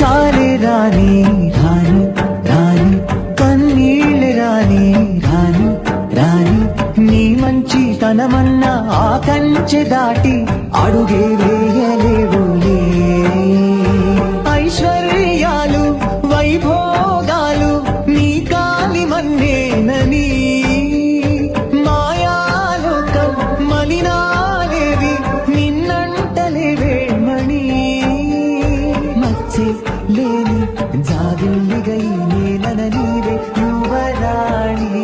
కష్టాలే రాని రాని రాని కన్నీళ్ళే రాని రాని రాని నీ మంచి తనమన్న ఆ కంచె దాటి అడుగే వేయలేవు. ఐశ్వర్యాలు వైభవ జాబిల్లిగై నేలన నీవే యువరాణి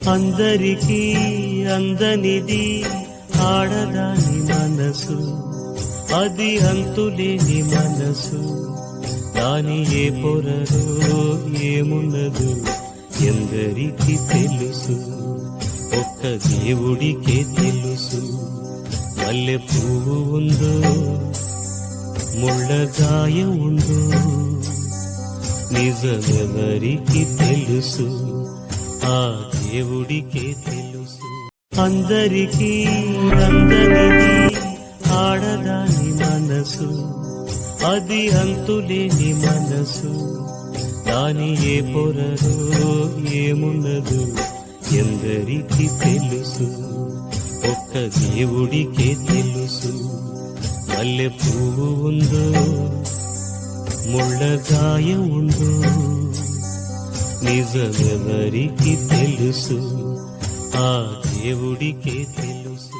అందరికీ అందనిది ఆడదాని మనసు అది అంతులేని మనసు. దాని ఏ పొరలో ఏమున్నదు ఎందరికి తెలుసు ఒక్క దేవుడికే తెలుసు. మల్లె పువ్వు ఉందో ముళ్ళగాయ ఉండు. నిజమెవరికి తెలుసు? ఆ దేవుడికే తెలుసు. అందరికీ అందరిది ఆడదాని మనసు. అది అంతులేని మనసు. దాని ఏ పొరలో ఏమున్నదు? ఎందరికి తెలుసు? ఒక్క దేవుడికే తెలుసు. మల్లె పువ్వు ఉందో ముళ్ళగాయ ఉందో నిజమెవరికి తెలుసు ఆ దేవుడికే తెలుసు